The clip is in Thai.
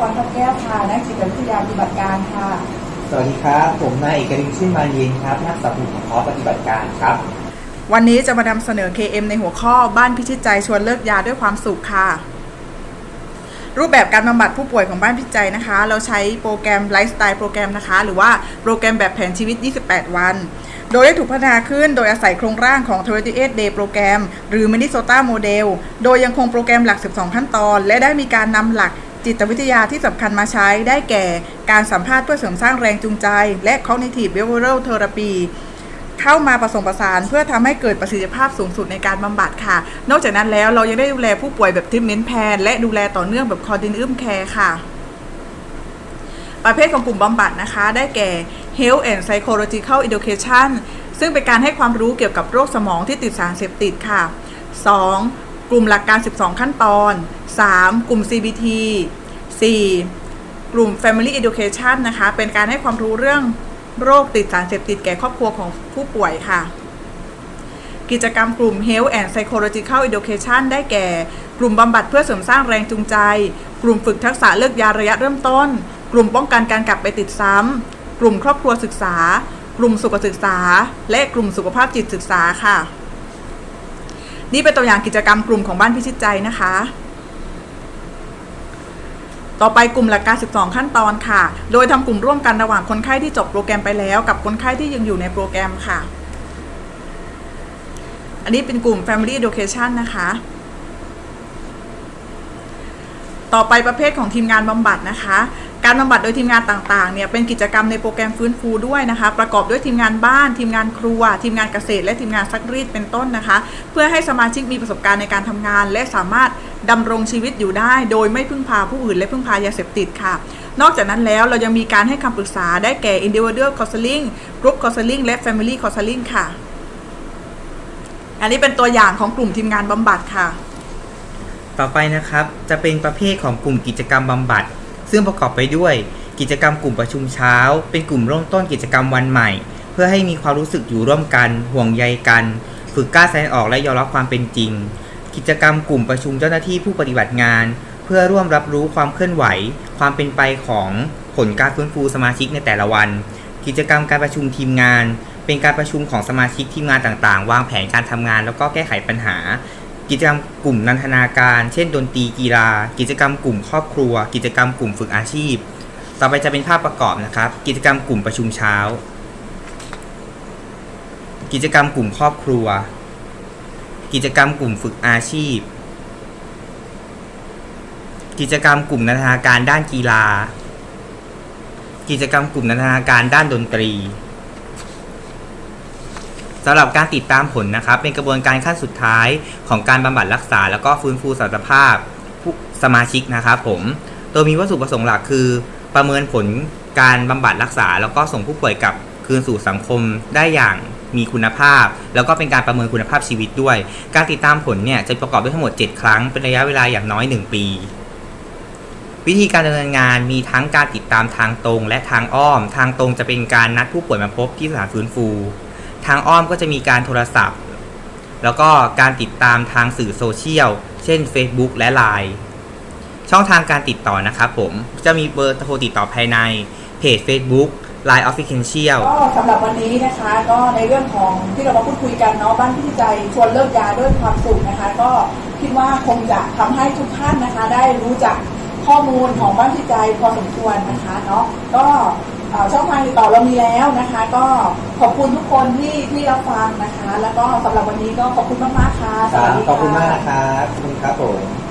ค่ะ นักจิตวิทยาปฏิบัติการค่ะ สวัสดีครับ ผมนายเอกลินชื่นมาเย็นครับ นักสับบุของพอปฏิบัติการครับ วันนี้จะมานำเสนอ KM ในหัวข้อบ้านพิชิตใจชวนเลิกยาด้วยความสุขค่ะ รูปแบบการบำบัดผู้ป่วยของบ้านพิจิตใจนะคะ เราใช้โปรแกรมไลฟ์สไตล์โปรแกรมนะคะ หรือว่าโปรแกรมแบบแผนชีวิต 28 วันโดยได้ถูกพัฒนาขึ้นโดยอาศัยโครงร่างของ 28 Day โปรแกรม หรือ Minnesota Model โดยยังคงโปรแกรมหลัก 12 ขั้นตอน และได้มีการนำหลัก จิตวิทยาที่สำคัญมาใช้ได้แก่การสัมภาษณ์เพื่อเสริมสร้างแรงจูงใจ และ Cognitive Behavioral Therapy เข้ามาผสมผสานเพื่อทำให้เกิดประสิทธิภาพสูงสุดในการบำบัดค่ะ นอกจากนั้นแล้วเรายังได้ดูแลผู้ป่วยแบบทิมเมนต์แพนและดูแลต่อเนื่องแบบคอร์ดินอึมแคร์ค่ะ ประเภทของกลุ่มบำบัดนะคะ ได้แก่ Health and Psychological Education ซึ่งเป็นการให้ความรู้เกี่ยวกับโรคสมองที่ติดสารเสพติดค่ะ 2. กลุ่มหลักการ 12 ขั้นตอน 3. กลุ่ม CBT 4. กลุ่ม Family Education นะคะ เป็นการให้ความรู้เรื่องโรคติดสารเสพติดแก่ครอบครัวของผู้ป่วยค่ะ กิจกรรมกลุ่ม Health and Psychological Education ได้แก่ กลุ่มบำบัดเพื่อเสริมสร้างแรงจูงใจ กลุ่มฝึกทักษะเลิกยาระยะเริ่มต้น กลุ่มป้องกันการกลับไปติดซ้ำ กลุ่มครอบครัวศึกษา กลุ่มสุขศึกษา และกลุ่มสุขภาพจิตศึกษาค่ะ นี่เป็นตัวอย่างกิจกรรมกลุ่มของบ้านพิชิตใจนะคะ ต่อไปกลุ่มหลักการ 12 ขั้นตอนค่ะ โดยทำกลุ่มร่วมกันระหว่างคนไข้ที่จบโปรแกรมไปแล้ว กับคนไข้ที่ยังอยู่ในโปรแกรมค่ะ อันนี้เป็นกลุ่ม Family Education นะคะ ต่อไปประเภทของทีมงานบำบัดนะคะ การบำบัดโดยทีมงานต่างๆเนี่ยเป็นกิจกรรมในโปรแกรมฟื้นฟูด้วยนะคะ ประกอบด้วยทีมงานบ้าน ทีมงานครัว ทีมงานเกษตร และทีมงานซักรีดเป็นต้นนะคะ เพื่อให้สมาชิกมีประสบการณ์ในการทำงาน และสามารถดำรงชีวิตอยู่ได้ โดยไม่พึ่งพาผู้อื่น และพึ่งพายาเสพติดค่ะ นอกจากนั้นแล้วเรายังมีการให้คำปรึกษาได้แก่ individual counseling group counseling และ family counseling ค่ะ อันนี้เป็นตัวอย่างของกลุ่มทีมงานบำบัดค่ะ ต่อไปนะครับจะเป็นประเภทของกลุ่มกิจกรรมบำบัด ซึ่งประกอบไปด้วยกิจกรรมกลุ่มประชุมเช้า เป็นกลุ่มเริ่มต้นกิจกรรมวันใหม่ เพื่อให้มีความรู้สึกอยู่ร่วมกัน ห่วงใยกัน ฝึกกล้าแสดงออกและยอมรับความเป็นจริง กิจกรรมกลุ่มประชุมเจ้าหน้าที่ผู้ปฏิบัติงาน เพื่อร่วมรับรู้ความเคลื่อนไหว ความเป็นไปของผลการฟื้นฟูสมาชิกในแต่ละวัน กิจกรรมการประชุมทีมงาน เป็นการประชุมของสมาชิกทีมงานต่างๆ วางแผนการทำงาน แล้วก็แก้ไขปัญหา กิจกรรมกลุ่มนันทนาการ เช่น ดนตรีกีฬา กิจกรรมกลุ่มครอบครัว กิจกรรมกลุ่มฝึกอาชีพ ต่อไปจะเป็นภาพประกอบนะครับ กิจกรรมกลุ่มประชุมเช้า กิจกรรมกลุ่มครอบครัว กิจกรรมกลุ่มฝึกอาชีพ กิจกรรมกลุ่มนันทนาการด้านกีฬา กิจกรรมกลุ่มนันทนาการด้านดนตรี สำหรับการติดตามผลนะครับ เป็นกระบวนการขั้นสุดท้ายของการบำบัดรักษา แล้วก็ฟื้นฟูสมรรถภาพผู้สมาชิกนะครับผมโดยมีวัตถุประสงค์หลักคือ ประเมินผลการบำบัดรักษา แล้วก็ส่งผู้ป่วยกลับคืนสู่สังคมได้อย่างมีคุณภาพ แล้วก็เป็นการประเมินคุณภาพชีวิตด้วย การติดตามผลเนี่ยจะประกอบด้วยทั้งหมด 7 ครั้งเป็นระยะเวลาอย่างน้อย 1 ปี วิธีการดำเนินงานมีทั้งการติดตามทางตรง และทางอ้อม ทางตรงจะเป็นการนัดผู้ป่วยมาพบที่สถานฟื้นฟู ทางอ้อมก็จะมีการโทรศัพท์ แล้วก็การติดตามทางสื่อโซเชียล เช่น Facebook และ Line ช่องทางการติดต่อนะครับผมจะมีเบอร์โทรติดต่อภายในเพจ Facebook Line Official ก็สำหรับวันนี้นะคะก็ในเรื่องของที่เรามาพูดคุยกันเนาะบ้านพิจิตใจชวนเลิกยาด้วยความสุขนะคะ ก็คิดว่าคงจะทำให้ทุกท่านนะคะ ได้รู้จักข้อมูลของบ้านพิจิตใจพอสมควรนะคะเนาะก็ ช่องทางติดต่อเรามีแล้วนะคะ ก็ขอบคุณทุกคนที่ที่รับฟังนะคะ แล้วก็สำหรับวันนี้ก็ขอบคุณมากๆค่ะสวัสดีขอบคุณมากค่ะนะครับขอบคุณครับผม